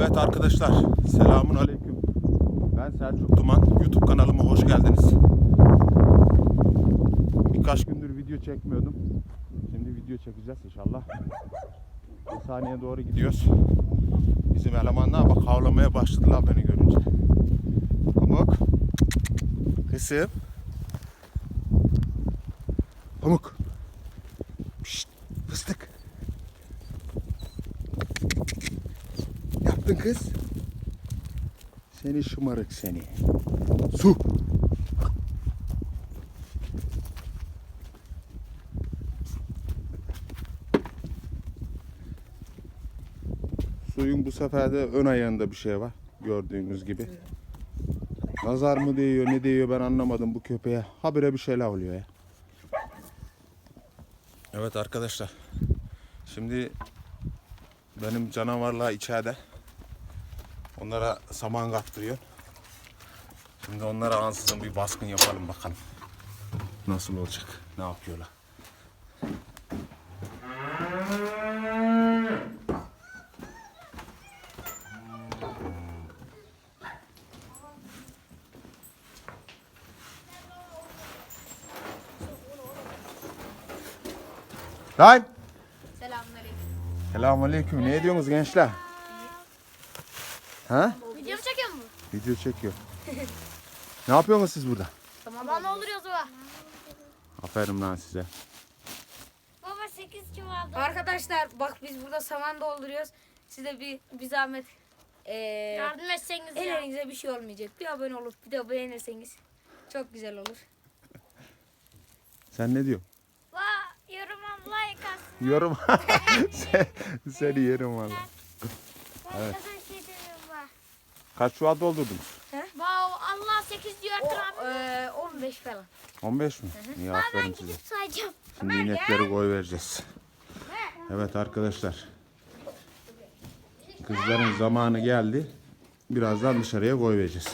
Evet arkadaşlar, selamun aleyküm. Ben Selçuk Duman, YouTube kanalıma hoş geldiniz. Birkaç gündür video çekmiyordum. Şimdi video çekeceğiz inşallah. Bir saniye doğru gidiyoruz. Bizim elemanlar bak havlamaya başladılar beni görünce. Pamuk. Kızım. Pamuk. Pişt, fıstık. Yaptın kız. Seni şımarık seni. Su. Suyun bu sefer de ön ayağında bir şey var. Gördüğünüz gibi. Nazar mı değiyor ne değiyor ben anlamadım bu köpeğe. Habire bir şeyler oluyor ya. Evet arkadaşlar. Şimdi benim canavarlar içeride. Onlara saman kaptırıyor. Şimdi onlara ansızın bir baskın yapalım bakalım. Nasıl olacak? Ne yapıyorlar? Lan! Selamünaleyküm. Selamünaleyküm. Ne ediyorsunuz gençler? Ha? Video mu çekiyor mu? Video çekiyor. ne yapıyorsunuz siz burada? Tamam. Baba ne olur yazıva. Aferin lan size. Baba 8 çuvalda. Arkadaşlar bak biz burada saman dolduruyoruz. Size bir, bir zahmet eee Yardım etseniz ya. ellerinize bir şey olmayacak. Bir abone olup bir de beğenirseniz çok güzel olur. Sen ne diyorsun? Va, yoruma like atsın. Yorum. sen, seni yerim valla. Evet. Ben de şey demiyorum va. Kaç çuval doldurdunuz? Va Allah 8 diyor Trabzon. eee 15 falan. 15 mi? İyi aferin Ben size. gidip sayacağım. Şimdi inekleri koy vereceğiz. Evet arkadaşlar. Kızların zamanı geldi. Birazdan dışarıya koy vereceğiz.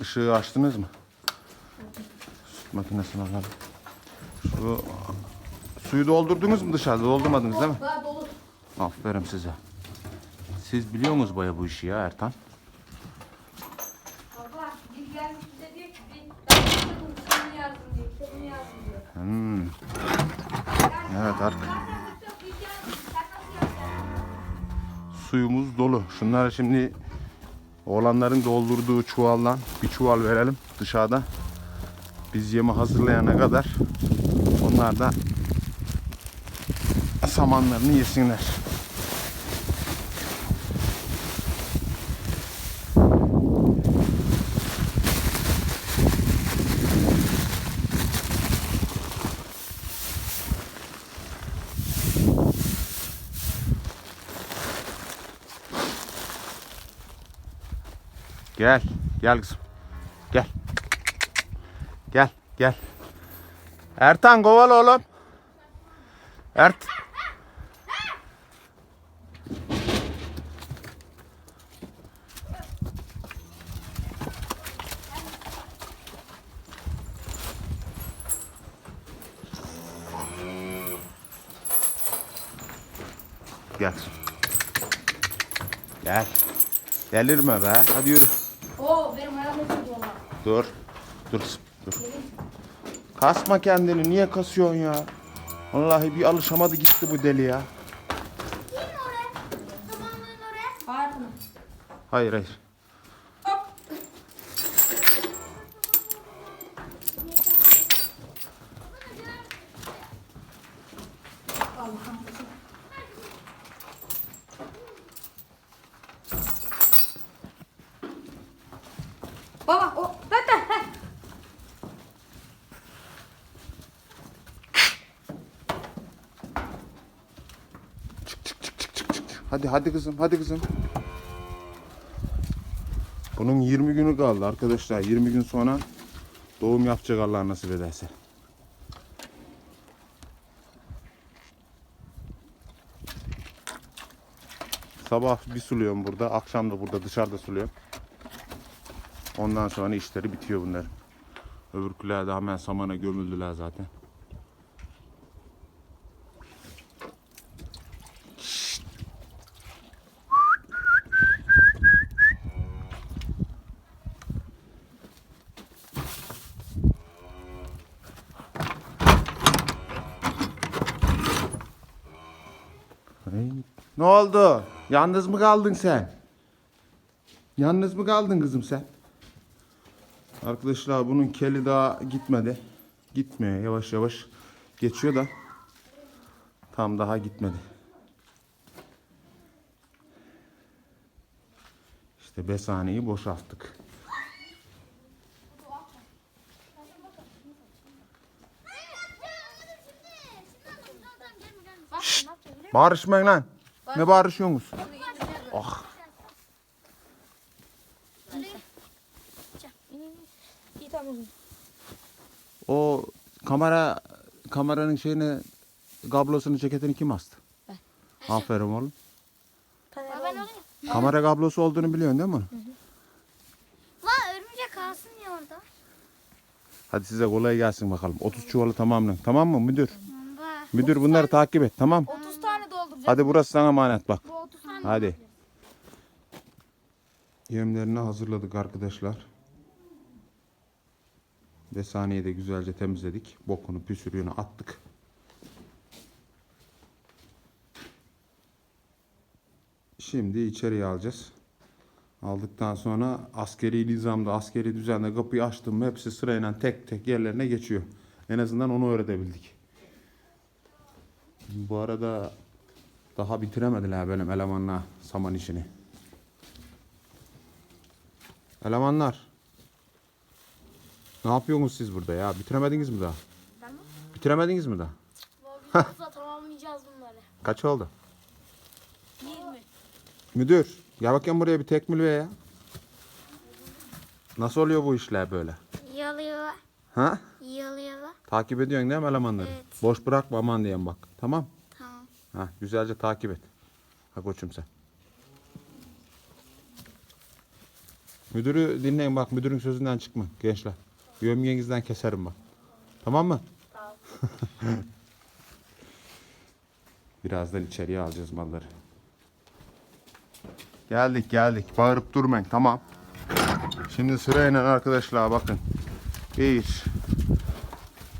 Işığı açtınız mı? Süt makinesini alalım. Şu suyu doldurdunuz mu dışarıda? Doldurmadınız değil mi? Aferin size. Siz biliyor musunuz baya bu işi ya Ertan? Baba bir gelmiş bize diyor ki bir kitabını yazdım diyor. Yazdım diyor. Hmm. Evet arkadaşlar. Suyumuz dolu. Şunları şimdi oğlanların doldurduğu çuvaldan bir çuval verelim dışarıda. Biz yemi hazırlayana kadar onlar da samanlarını yesinler. Gel. Gel kızım. Gel. Gel. Gel. Ertan kovala oğlum. Ert. Gel. Gel. Delirme be. Hadi yürü. Oo benim ayağım acıyor valla. Dur. Dur. Dur. Kasma kendini. Niye kasıyorsun ya? Vallahi bir alışamadı gitti bu deli ya. Hayır? Hayır Hadi hadi kızım hadi kızım. Bunun 20 günü kaldı arkadaşlar. 20 gün sonra doğum yapacak Allah nasip ederse. Sabah bir suluyorum burada. Akşam da burada dışarıda suluyorum. Ondan sonra işleri bitiyor bunların. Öbürküler de hemen samana gömüldüler zaten. Ne oldu? Yalnız mı kaldın sen? Yalnız mı kaldın kızım sen? Arkadaşlar bunun keli daha gitmedi. Gitmiyor yavaş yavaş geçiyor da tam daha gitmedi. İşte besaneyi boşalttık. Bağırışmayın lan. Ne bağırışıyorsunuz? Ah. İyi tamam. O kamera kameranın şeyini kablosunu ceketini kim astı? Ben. Aferin oğlum. Kamera kablosu olduğunu biliyorsun değil mi? La örümcek kalsın ya orada. Hadi size kolay gelsin bakalım. 30 çuvalı tamamlayın. Tamam mı müdür? Müdür bunları takip et tamam. 30 tane dolduracağım. Hadi burası sana emanet bak. Bu 30 tane. Hadi. Yemlerini hazırladık arkadaşlar. Ve saniye de güzelce temizledik. Bokunu püsürüğünü attık. Şimdi içeriye alacağız. Aldıktan sonra askeri nizamda, askeri düzende kapıyı açtım mı hepsi sırayla tek tek yerlerine geçiyor. En azından onu öğretebildik. Bu arada daha bitiremediler benim elemanla saman işini. Elemanlar. Ne yapıyorsunuz siz burada ya? Bitiremediniz mi daha? Ben mi? Bitiremediniz mi daha? Bu videomuzda tamamlayacağız bunları. Kaç oldu? 20. Müdür, gel bakayım buraya bir tekmil ver ya. Nasıl oluyor bu işler böyle? İyi oluyor. Ha? İyi oluyor. Takip ediyorsun değil mi elemanları? Evet. Boş bırakma aman diyen bak. Tamam. Ha, güzelce takip et. Ha koçum sen. Müdürü dinleyin bak müdürün sözünden çıkma gençler. Gömgenizden keserim bak. Tamam mı? Birazdan içeriye alacağız malları. Geldik geldik. Bağırıp durmayın tamam. Şimdi sırayla arkadaşlar bakın. Bir.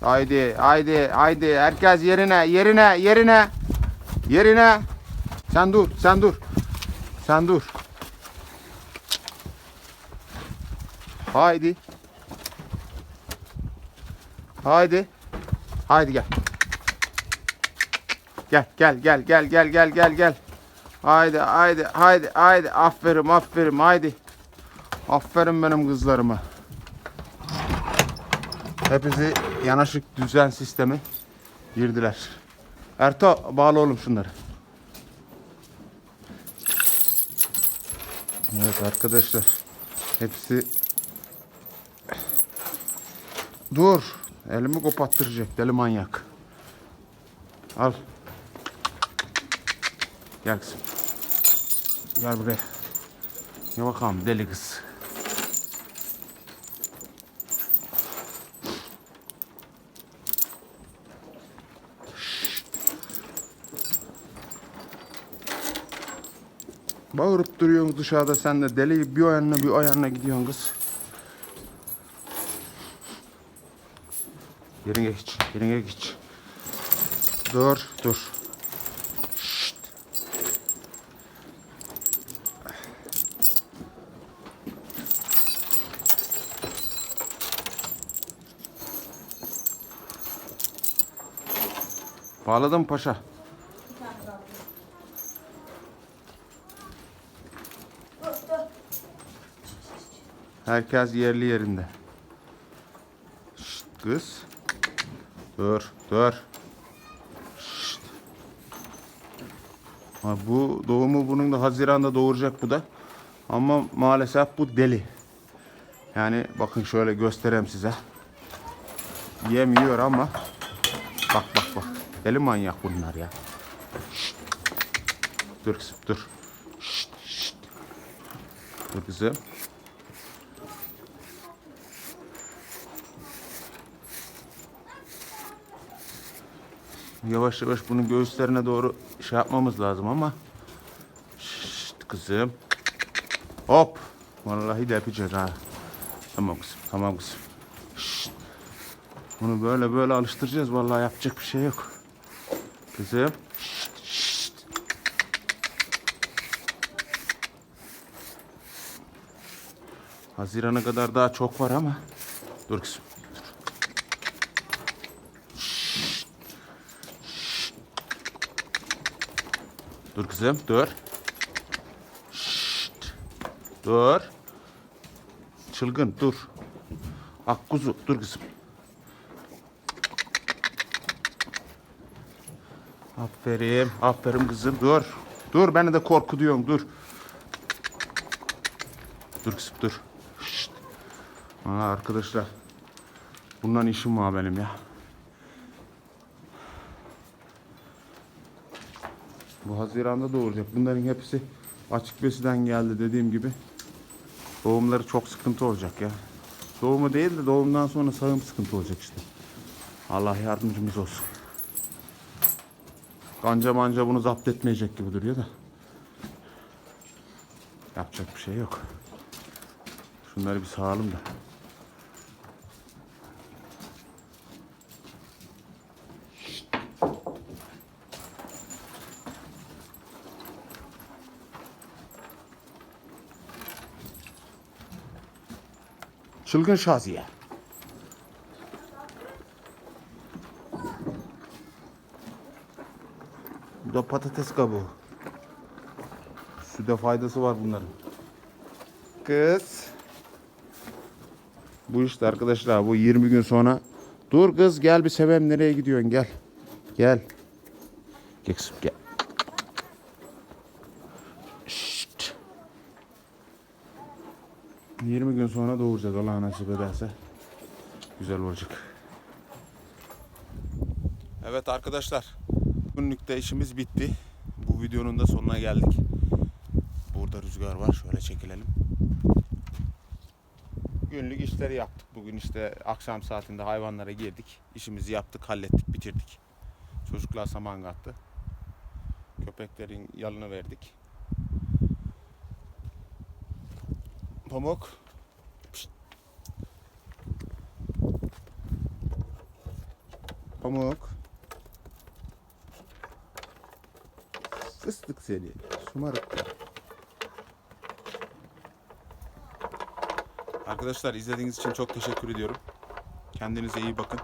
Haydi haydi haydi herkes yerine yerine yerine. Yerine. Sen dur, sen dur. Sen dur. Haydi. Haydi. Haydi gel. Gel, gel, gel, gel, gel, gel, gel, gel. Haydi, haydi, haydi, haydi. Aferin, aferin, haydi. Aferin benim kızlarıma. Hepsi yanaşık düzen sistemi girdiler. Erto bağla oğlum şunları. Evet arkadaşlar. Hepsi Dur. Elimi kopattıracak deli manyak. Al. Gel kızım. Gel buraya. Gel bakalım deli kız. Bağırıp duruyorsun dışarıda sen de deli bir o yanına bir o yanına gidiyorsun kız. Yerine geç, yerine geç. Dur, dur. Şşt. Bağladım paşa. Herkes yerli yerinde. Şşt kız. Dur, dur. Şşt. Ha, bu doğumu bunun da Haziran'da doğuracak bu da. Ama maalesef bu deli. Yani bakın şöyle göstereyim size. Yem yiyor ama bak bak bak. Deli manyak bunlar ya. Şşt. Dur kızım dur. Şşt, şşt. Dur kızım. Yavaş yavaş bunun göğüslerine doğru şey yapmamız lazım ama. Şşt kızım. Hop. Vallahi de yapacağız ha. Tamam kızım. Tamam kızım. Şşt. Bunu böyle böyle alıştıracağız. Vallahi yapacak bir şey yok. Kızım. Şşt, şşt. Hazirana kadar daha çok var ama. Dur kızım. Dur kızım dur. Şşt. Dur. Çılgın dur. Akkuzu dur kızım. Aferin, aferin kızım. Dur. Dur beni de korkutuyorsun dur. Dur kızım dur. Şşt. Aa, arkadaşlar. Bundan işim var benim ya. Bu Haziran'da doğuracak. Bunların hepsi açık besiden geldi dediğim gibi. Doğumları çok sıkıntı olacak ya. Doğumu değil de doğumdan sonra sağım sıkıntı olacak işte. Allah yardımcımız olsun. Kanca manca bunu zapt etmeyecek gibi duruyor da. Yapacak bir şey yok. Şunları bir sağalım da. Çılgın Şaziye. Bu da patates kabuğu. Süde faydası var bunların. Kız. Bu işte arkadaşlar bu 20 gün sonra. Dur kız gel bir sevem nereye gidiyorsun gel. Gel. Gel gel. 20 gün sonra doğuracak Allah nasip ederse. Güzel olacak. Evet arkadaşlar. Günlük de işimiz bitti. Bu videonun da sonuna geldik. Burada rüzgar var. Şöyle çekilelim. Günlük işleri yaptık. Bugün işte akşam saatinde hayvanlara girdik. İşimizi yaptık, hallettik, bitirdik. Çocuklar saman kattı. Köpeklerin yalını verdik. Pamuk. Pişt. Pamuk. Fıstık seni. Şımarık. Arkadaşlar izlediğiniz için çok teşekkür ediyorum. Kendinize iyi bakın.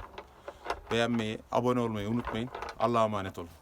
Beğenmeyi, abone olmayı unutmayın. Allah'a emanet olun.